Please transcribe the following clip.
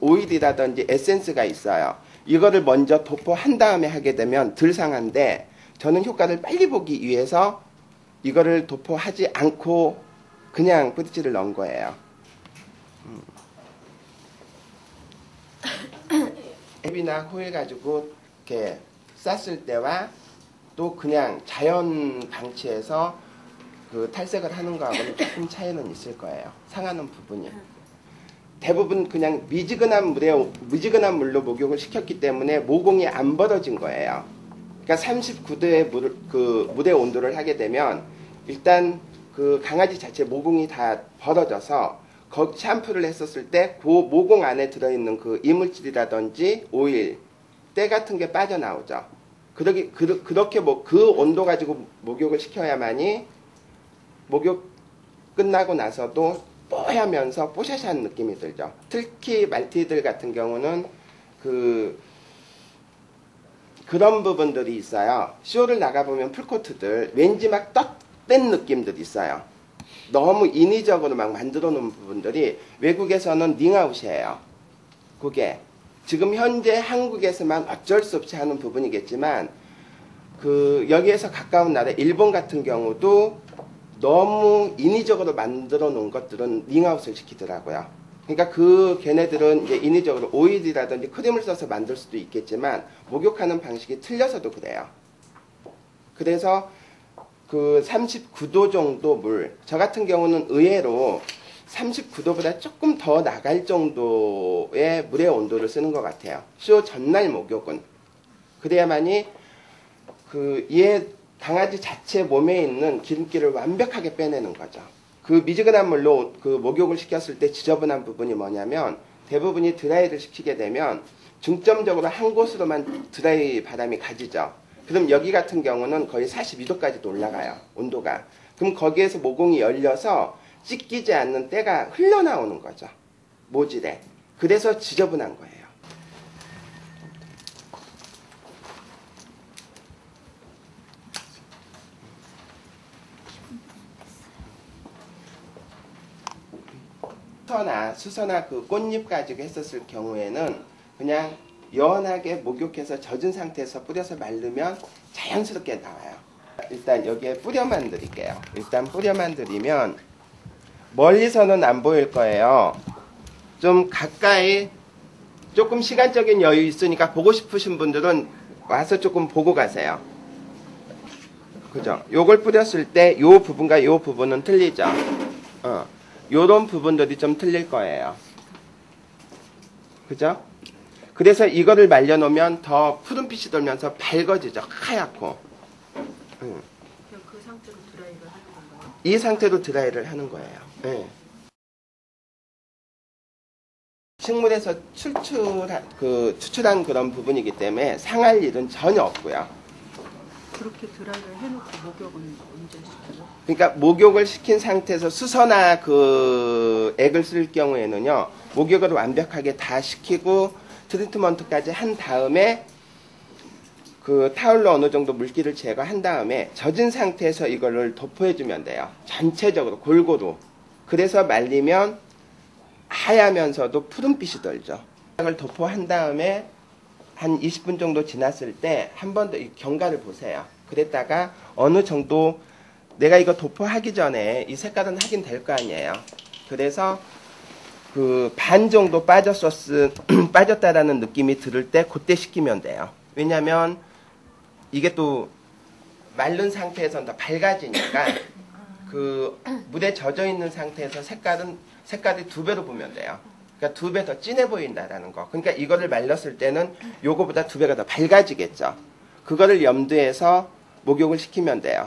오일이라든지 에센스가 있어요. 이거를 먼저 도포한 다음에 하게 되면 덜 상한데 저는 효과를 빨리 보기 위해서 이거를 도포하지 않고 그냥 뿌리치를 넣은 거예요. 앱이나 호일 가지고 이렇게 쌌을 때와 또 그냥 자연 방치해서 그 탈색을 하는 거하고는 조금 차이는 있을 거예요. 상하는 부분이. 대부분 그냥 미지근한 물에 미지근한 물로 목욕을 시켰기 때문에 모공이 안 벌어진 거예요. 그러니까 39도의 물, 그 물의 온도를 하게 되면 일단 그 강아지 자체 모공이 다 벌어져서 거 샴푸를 했었을 때 그 모공 안에 들어있는 그 이물질이라든지 오일, 때 같은 게 빠져나오죠. 그러기, 그, 그렇게 뭐 그 온도 가지고 목욕을 시켜야만이 목욕 끝나고 나서도 뽀하면서 뽀샤시한 느낌이 들죠. 특히 말티들 같은 경우는 그 그런 부분들이 있어요. 쇼를 나가보면 풀코트들 왠지 막 떡된 느낌들이 있어요. 너무 인위적으로 막 만들어 놓은 부분들이 외국에서는 링아웃이에요. 그게 지금 현재 한국에서만 어쩔 수 없이 하는 부분이겠지만 그 여기에서 가까운 나라 일본 같은 경우도 너무 인위적으로 만들어 놓은 것들은 링아웃을 시키더라고요. 그러니까 그 걔네들은 이제 인위적으로 오일이라든지 크림을 써서 만들 수도 있겠지만 목욕하는 방식이 틀려서도 그래요. 그래서 그 39도 정도 물, 저 같은 경우는 의외로 39도보다 조금 더 나갈 정도의 물의 온도를 쓰는 것 같아요. 쇼 전날 목욕은. 그래야만이 그 얘 강아지 자체 몸에 있는 기름기를 완벽하게 빼내는 거죠. 그 미지근한 물로 그 목욕을 시켰을 때 지저분한 부분이 뭐냐면 대부분이 드라이를 시키게 되면 중점적으로 한 곳으로만 드라이 바람이 가지죠. 그럼 여기 같은 경우는 거의 42도까지도 올라가요. 온도가. 그럼 거기에서 모공이 열려서 찢기지 않는 때가 흘러나오는 거죠. 모질에. 그래서 지저분한 거예요. 수서나 수서나 그 꽃잎 가지고 했었을 경우에는 그냥 연하게 목욕해서 젖은 상태에서 뿌려서 말르면 자연스럽게 나와요. 일단 여기에 뿌려만 드릴게요. 일단 뿌려만 드리면 멀리서는 안 보일 거예요. 좀 가까이 조금 시간적인 여유 있으니까 보고 싶으신 분들은 와서 조금 보고 가세요. 그죠? 요걸 뿌렸을 때 요 부분과 요 부분은 틀리죠? 어. 요런 부분들이 좀 틀릴 거예요. 그죠? 그래서 이거를 말려놓으면 더 푸른빛이 돌면서 밝아지죠. 하얗고. 응. 그 상태로 드라이를 하는 건가요? 이 상태로 드라이를 하는 거예요. 예. 식물에서 출출한 그 추출한 그런 부분이기 때문에 상할 일은 전혀 없고요. 그렇게 드라이를 해놓고 목욕은 언제 시켜요? 그러니까 목욕을 시킨 상태에서 수서나 그 액을 쓸 경우에는요 목욕을 완벽하게 다 시키고 트리트먼트까지 한 다음에 그 타올로 어느 정도 물기를 제거한 다음에 젖은 상태에서 이거를 도포해주면 돼요. 전체적으로 골고루. 그래서 말리면 하얗면서도 푸른빛이 돌죠. 이걸 도포한 다음에 한 20분 정도 지났을 때 한 번 더 경과를 보세요. 그랬다가 어느 정도 내가 이거 도포하기 전에 이 색깔은 하긴 될 거 아니에요. 그래서 그 반 정도 빠졌었 빠졌다라는 느낌이 들을 때 그때 식히면 돼요. 왜냐면 이게 또 마른 상태에서는 더 밝아지니까 그 물에 젖어 있는 상태에서 색깔은 색깔이 두 배로 보면 돼요. 그러니까 두 배 더 진해 보인다라는 거. 그러니까 이거를 말렸을 때는 요거보다 두 배가 더 밝아지겠죠. 그거를 염두해서 목욕을 시키면 돼요.